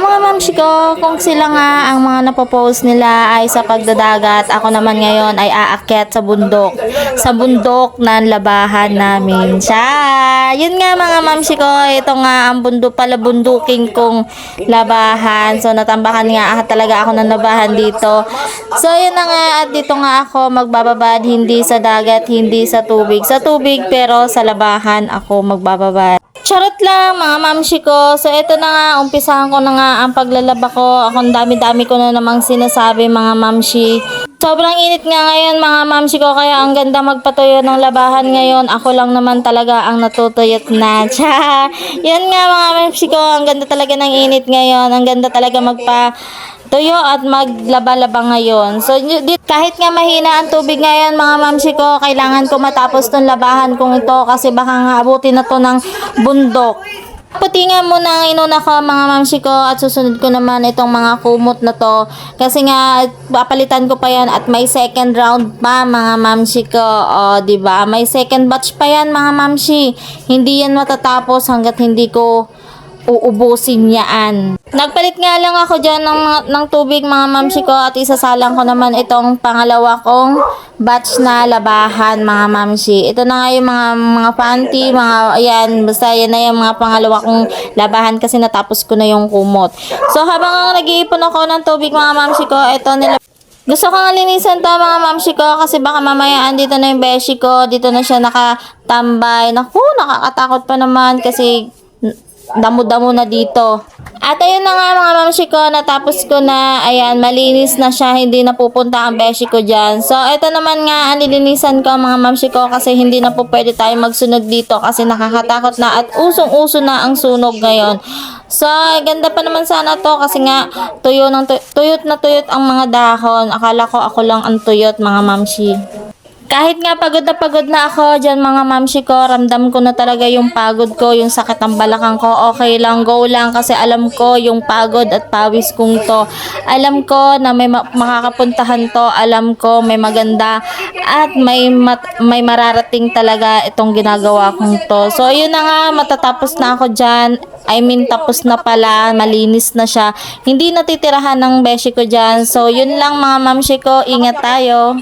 mamshi ko, kung sila nga ang mga napopost nila ay sa pagdadagat, ako naman ngayon ay aakyat sa bundok. Sa bundok ng labahan namin. Siya! Yun nga mga mamshi ko, ito nga ang bundok pala bunduking kong labahan. So natambakan nga ah, talaga ako ng labahan dito. So yun na nga at dito nga ako magbababad hindi sa dagat, hindi sa tubig. Sa tubig pero sa labahan ako magbababad. Charot lang mga mamshi ko. So ito na nga, umpisahan ko na nga ang paglalaba ko. Ako ang dami-dami ko na namang sinasabi mga mamshi. Sobrang init nga ngayon mga mamshi ko kaya ang ganda magpatuyo ng labahan ngayon. Ako lang naman talaga ang natutuyot na. Tsa! Yan nga mga mamshi ko, ang ganda talaga ng init ngayon. Ang ganda talaga magpa tuyo at maglaba-laba ngayon. So, kahit nga mahina ang tubig ngayon, mga mamsi ko, kailangan ko matapos tong labahan kong ito kasi baka nga abutin na to ng bundok. Putingan muna ang inuna ko mga mamsi ko at susunod ko naman itong mga kumot na to kasi nga papalitan ko pa yan at may second round pa mga mamsi ko o ba may second batch pa yan mga mamsi hindi yan matatapos hanggat hindi ko uubusin yaan. Nagpalit nga lang ako dyan ng, ng tubig mga mamsi ko at isasalang ko naman itong pangalawa kong batch na labahan mga mamsi. Ito na nga yung mga, mga panty, mga, ayan, basta yan na yung mga pangalawa kong labahan kasi natapos ko na yung kumot. So habang ang nag-iipon ako ng tubig mga mamsi ko, ito nila gusto ko nga linisan to mga mamsi ko kasi baka mamaya andito na yung beshi ko, dito na siya nakatambay. Naku, nakakatakot pa naman kasi damo-damo na dito. At ayun na nga mga mamsi ko, natapos ko na, ayan, malinis na siya, hindi na pupunta ang beshi ko dyan. So, ito naman nga, ang lilinisan ko mga mamsi ko kasi hindi na po pwede tayo magsunog dito kasi nakakatakot na at usong-uso na ang sunog ngayon. So, ganda pa naman sana to kasi nga, tuyo ng tu- tuyot na tuyot ang mga dahon. Akala ko ako lang ang tuyot mga mamsi. Kahit nga pagod na pagod na ako dyan mga mamshi ko, ramdam ko na talaga yung pagod ko, yung sakit ng balakang ko, okay lang, go lang kasi alam ko yung pagod at pawis kong to. Alam ko na may ma- makakapuntahan to, alam ko may maganda at may mat- may mararating talaga itong ginagawa kong to. So yun na nga, matatapos na ako dyan. I mean, tapos na pala, malinis na siya. Hindi natitirahan ng beshi ko dyan. So, yun lang mga mamshi ko. Ingat tayo.